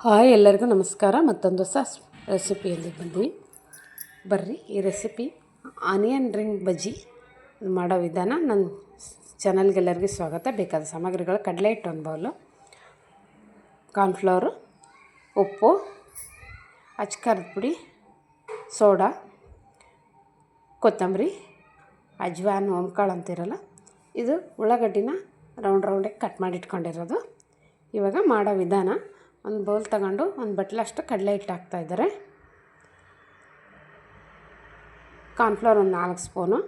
Hi ಎಲ್ಲರಿಗೂ ನಮಸ್ಕಾರ. ಮತ್ತೊಂದು ಹೊಸ ರೆಸಿಪಿಯಲ್ಲಿ ಬಂದ್ವಿ. ಬರ್ರಿ, ಈ ರೆಸಿಪಿ ಆನಿಯನ್ ರಿಂಗ್ ಬಜ್ಜಿ ಮಾಡೋ ವಿಧಾನ ನನ್ನ ಚಾನಲ್ಗೆಲ್ಲರಿಗೂ ಸ್ವಾಗತ. ಬೇಕಾದ ಸಾಮಗ್ರಿಗಳು, ಕಡಲೆ ಹಿಟ್ಟು ಒಂದು ಬೌಲು ಕಾರ್ನ್ಫ್ಲವರು ಉಪ್ಪು, ಅಚ್ಕಾರದ ಪುಡಿ, ಸೋಡಾ, ಕೊತ್ತಂಬರಿ, ಅಜ್ವಾನ್, ಓಂಕಾಳು ಅಂತಿರಲ್ಲ ಇದು ಉಳ್ಳಾಗಡ್ಡಿನ ರೌಂಡ್ ರೌಂಡಾಗಿ ಕಟ್ ಮಾಡಿಟ್ಕೊಂಡಿರೋದು ಇವಾಗ ಮಾಡೋ ವಿಧಾನ ಒಂದು ಬೌಲ್ ತಗೊಂಡು ಒಂದು ಬಟ್ಲಷ್ಟು ಕಡಲೆ ಹಿಟ್ಟು ಹಾಕ್ತಾಯಿದ್ದಾರೆ ಕಾರ್ನ್ಫ್ಲೋರ್ ಒಂದು ನಾಲ್ಕು ಸ್ಪೂನು,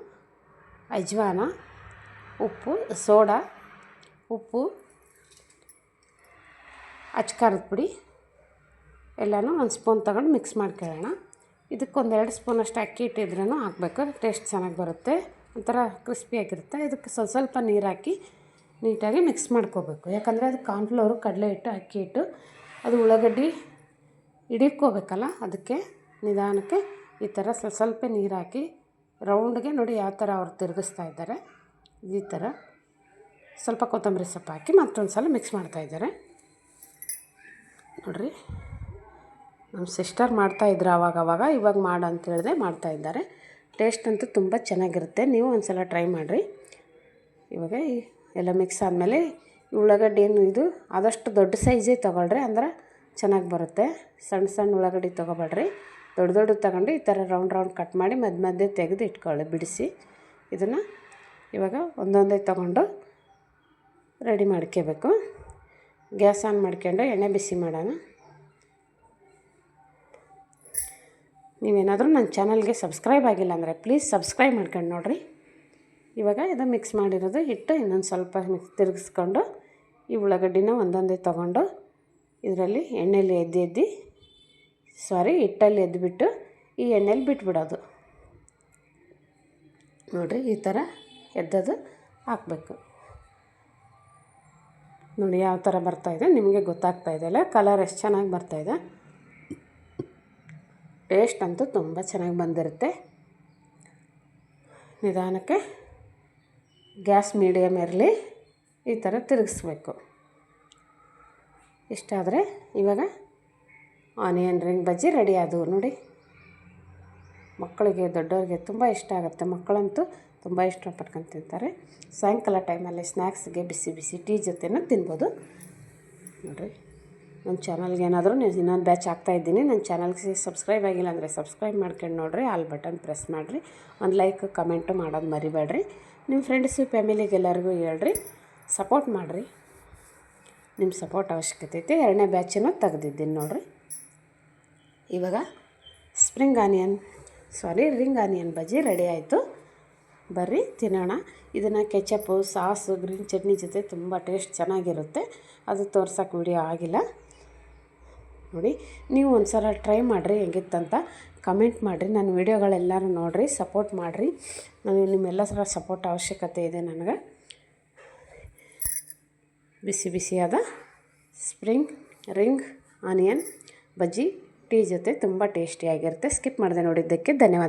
ಅಜ್ವಾನ, ಉಪ್ಪು, ಸೋಡಾ, ಉಪ್ಪು ಅಚ್ಕಾರದ ಪುಡಿ, ಎಲ್ಲನೂ ಒಂದು ಸ್ಪೂನ್ ತಗೊಂಡು ಮಿಕ್ಸ್ ಮಾಡ್ಕೊಳ್ಳೋಣ. ಒಂದೆರಡು ಸ್ಪೂನಷ್ಟು ಅಕ್ಕಿ ಇಟ್ಟಿದ್ರೂ ಹಾಕಬೇಕು ಟೇಸ್ಟ್ ಚೆನ್ನಾಗಿ ಬರುತ್ತೆ. ಒಂಥರ ಕ್ರಿಸ್ಪಿಯಾಗಿರುತ್ತೆ ಇದಕ್ಕೆ ಸ್ವಲ್ಪ ಸ್ವಲ್ಪ ನೀರು ಹಾಕಿ ನೀಟಾಗಿ ಮಿಕ್ಸ್ ಮಾಡ್ಕೋಬೇಕು. ಯಾಕಂದರೆ ಅದು ಕಾರ್ನ್ಫ್ಲೋರು, ಕಡಲೆ ಹಿಟ್ಟು, ಅಕ್ಕಿ ಹಿಟ್ಟು ಅದು ಉಳ್ಳಾಗಡ್ಡಿ ಹಿಡಿಕೋಬೇಕಲ್ಲ, ಅದಕ್ಕೆ ನಿಧಾನಕ್ಕೆ ಈ ಥರ ಸ್ವಲ್ಪ ಸ್ವಲ್ಪ ನೀರು ಹಾಕಿ ರೌಂಡ್ಗೆ ನೋಡಿ ಯಾವ ಥರ ಅವ್ರು ತಿರುಗಿಸ್ತಾ ಇದ್ದಾರೆ. ಈ ಥರ ಸ್ವಲ್ಪ ಕೊತ್ತಂಬರಿ ಸೊಪ್ಪು ಹಾಕಿ ಮತ್ತೊಂದು ಸಲ ಮಿಕ್ಸ್ ಮಾಡ್ತಾಯಿದ್ದಾರೆ ನೋಡಿರಿ, ನಮ್ಮ ಸಿಸ್ಟರ್ ಮಾಡ್ತಾಯಿದ್ರು ಆವಾಗ ಅವಾಗ ಇವಾಗ ಮಾಡು ಅಂತ ಮಾಡ್ತಾ ಮಾಡ್ತಾಯಿದ್ದಾರೆ ಟೇಸ್ಟ್ ಅಂತೂ ತುಂಬ ಚೆನ್ನಾಗಿರುತ್ತೆ, ನೀವು ಒಂದು ಸಲ ಟ್ರೈ ಮಾಡಿರಿ. ಇವಾಗ ಎಲ್ಲ ಮಿಕ್ಸ್ ಆದಮೇಲೆ ಉಳ್ಳಾಗಡ್ಡಿಯನ್ನು ಇದು ಆದಷ್ಟು ದೊಡ್ಡ ಸೈಜೇ ತೊಗೊಳ್ರಿ ಅಂದ್ರೆ ಚೆನ್ನಾಗಿ ಬರುತ್ತೆ. ಸಣ್ಣ ಸಣ್ಣ ಉಳ್ಳಾಗಡ್ಡಿ ತೊಗೊಬೇಡ್ರಿ ದೊಡ್ಡ ದೊಡ್ಡ ತಗೊಂಡು ಈ ಥರ ರೌಂಡ್ ರೌಂಡ್ ಕಟ್ ಮಾಡಿ ಮಧ್ಯ ಮಧ್ಯೆ ತೆಗೆದು ಇಟ್ಕೊಳ್ಳಿ, ಬಿಡಿಸಿ. ಇದನ್ನು ಇವಾಗ ಒಂದೊಂದೇ ತೊಗೊಂಡು ರೆಡಿ ಮಾಡ್ಕೋಬೇಕು. ಗ್ಯಾಸ್ ಆನ್ ಮಾಡ್ಕೊಂಡು ಎಣ್ಣೆ ಬಿಸಿ ಮಾಡೋಣ. ನೀವೇನಾದರೂ ನನ್ನ ಚಾನಲ್ಗೆ ಸಬ್ಸ್ಕ್ರೈಬ್ ಆಗಿಲ್ಲ ಅಂದರೆ ಪ್ಲೀಸ್ ಸಬ್ಸ್ಕ್ರೈಬ್ ಮಾಡ್ಕೊಂಡು ನೋಡಿರಿ. ಇವಾಗ ಇದು ಮಿಕ್ಸ್ ಮಾಡಿರೋದು ಹಿಟ್ಟು ಇನ್ನೊಂದು ಸ್ವಲ್ಪ ಮಿಕ್ಸ್ ತಿರುಗಿಸ್ಕೊಂಡು ಈ ಉಳ್ಳಾಗಡ್ಡಿನ ಒಂದೊಂದೇ ತೊಗೊಂಡು ಇದರಲ್ಲಿ ಎಣ್ಣೆಯಲ್ಲಿ ಎದ್ದು ಎದ್ದು ಸಾರಿ ಹಿಟ್ಟಲ್ಲಿ ಎದ್ದುಬಿಟ್ಟು ಈ ಎಣ್ಣೆಲಿ ಬಿಟ್ಬಿಡೋದು. ನೋಡಿರಿ, ಈ ಥರ ಎದ್ದದು ಹಾಕಬೇಕು. ನೋಡಿ, ಯಾವ ಥರ ಬರ್ತಾಯಿದೆ ನಿಮಗೆ ಗೊತ್ತಾಗ್ತಾ ಇದೆಯಲ್ಲ ಕಲರ್ ಎಷ್ಟು ಚೆನ್ನಾಗಿ ಬರ್ತಾಯಿದೆ ಟೇಸ್ಟ್ ಅಂತೂ ತುಂಬ ಚೆನ್ನಾಗಿ ಬಂದಿರುತ್ತೆ. ನಿಧಾನಕ್ಕೆ ಗ್ಯಾಸ್ ಮೀಡಿಯಮ್ ಇರಲಿ ಈ ಥರ ತಿರುಗಿಸ್ಬೇಕು. ಇಷ್ಟಾದರೆ ಇವಾಗ ಆನಿಯನ್ ರಿಂಗ್ ಬಜ್ಜಿ ರೆಡಿ ಆದವು ನೋಡಿ. ಮಕ್ಕಳಿಗೆ ದೊಡ್ಡವ್ರಿಗೆ ತುಂಬ ಇಷ್ಟ ಆಗುತ್ತೆ. ಮಕ್ಕಳಂತೂ ತುಂಬ ಇಷ್ಟಪಟ್ಕೊಂಡು ತಿಂತಾರೆ ಸಾಯಂಕಾಲ ಟೈಮಲ್ಲಿ ಸ್ನ್ಯಾಕ್ಸ್ಗೆ ಬಿಸಿ ಬಿಸಿ ಟೀ ಜೊತೆನೂ ತಿನ್ಬೋದು. ನೋಡಿರಿ, ನನ್ನ ಚಾನಲ್ಗೆ ಏನಾದರೂ ನೀವು ಇನ್ನೊಂದು ಬ್ಯಾಚ್ ಹಾಕ್ತಾಯಿದ್ದೀನಿ ನನ್ನ ಚಾನಲ್ಗೆ ಸಬ್ಸ್ಕ್ರೈಬ್ ಆಗಿಲ್ಲ ಅಂದರೆ ಸಬ್ಸ್ಕ್ರೈಬ್ ಮಾಡ್ಕೊಂಡು ನೋಡಿರಿ. ಆಲ್ ಬಟನ್ ಪ್ರೆಸ್ ಮಾಡಿರಿ. ಒಂದು ಲೈಕ್, ಕಮೆಂಟು ಮಾಡೋದು ಮರಿಬೇಡ್ರಿ. ನಿಮ್ಮ ಫ್ರೆಂಡ್ಸು ಫ್ಯಾಮಿಲಿಗೆಲ್ಲರಿಗೂ ಹೇಳ್ರಿ ಸಪೋರ್ಟ್ ಮಾಡಿರಿ. ನಿಮ್ಮ ಸಪೋರ್ಟ್ ಅವಶ್ಯಕತೆ ಐತೆ. ಎರಡನೇ ಬ್ಯಾಚನ್ನು ತೆಗೆದಿದ್ದೀನಿ ನೋಡಿರಿ. ಇವಾಗ spring onion sorry ring onion ಬಜ್ಜಿ ರೆಡಿ ಆಯಿತು. ಬರ್ರಿ, ತಿನ್ನೋಣ. ಇದನ್ನು ಕೆಚಪ್ಪು ಸಾಸು ಗ್ರೀನ್ ಚಟ್ನಿ ಜೊತೆ ತುಂಬ ಟೇಸ್ಟ್ ಚೆನ್ನಾಗಿರುತ್ತೆ. ಅದು ತೋರ್ಸೋಕೆ ವಿಡಿಯೋ ಆಗಿಲ್ಲ. ನೋಡಿ, ನೀವು ಒಂದು ಸಲ ಟ್ರೈ ಮಾಡಿರಿ, ಹೆಂಗಿತ್ತಂತ. ಕಮೆಂಟ್ ಮಾಡಿರಿ. ನನ್ನ ವೀಡಿಯೋಗಳೆಲ್ಲರೂ ನೋಡಿರಿ ಸಪೋರ್ಟ್ ಮಾಡಿರಿ. ನನಗೆ ನಿಮ್ಮೆಲ್ಲ ಸಪೋರ್ಟ್ ಅವಶ್ಯಕತೆ ಇದೆ ನನಗೆ. ಬಿಸಿ ಬಿಸಿಯಾದ ಸ್ಪ್ರಿಂಗ್ ರಿಂಗ್ ಆನಿಯನ್ ಬಜ್ಜಿ, ಟೀ ಜೊತೆ ತುಂಬ ಟೇಸ್ಟಿಯಾಗಿರುತ್ತೆ ಸ್ಕಿಪ್ ಮಾಡಿದೆ ನೋಡಿದ್ದಕ್ಕೆ ಧನ್ಯವಾದ.